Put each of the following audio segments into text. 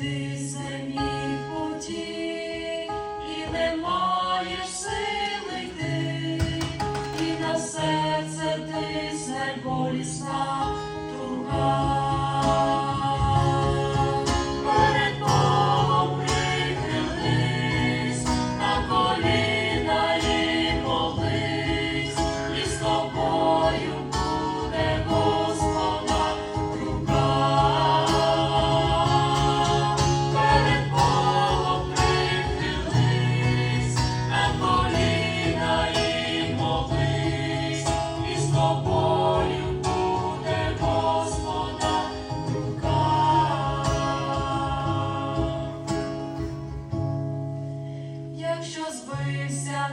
ти самі путі і не маєш сили йти, і на серце ти болісна.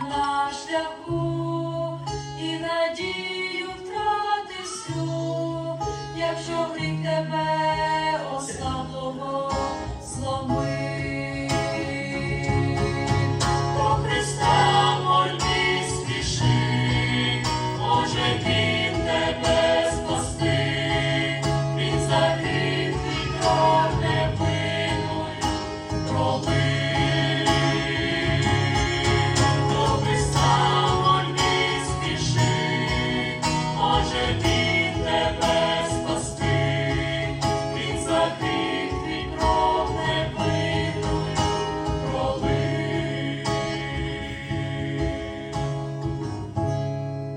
на шляху і надію втрати всю, якщо гріх тебе останнього зломи. До Христа морди спіши, може Він тебе спасти, Він захистить.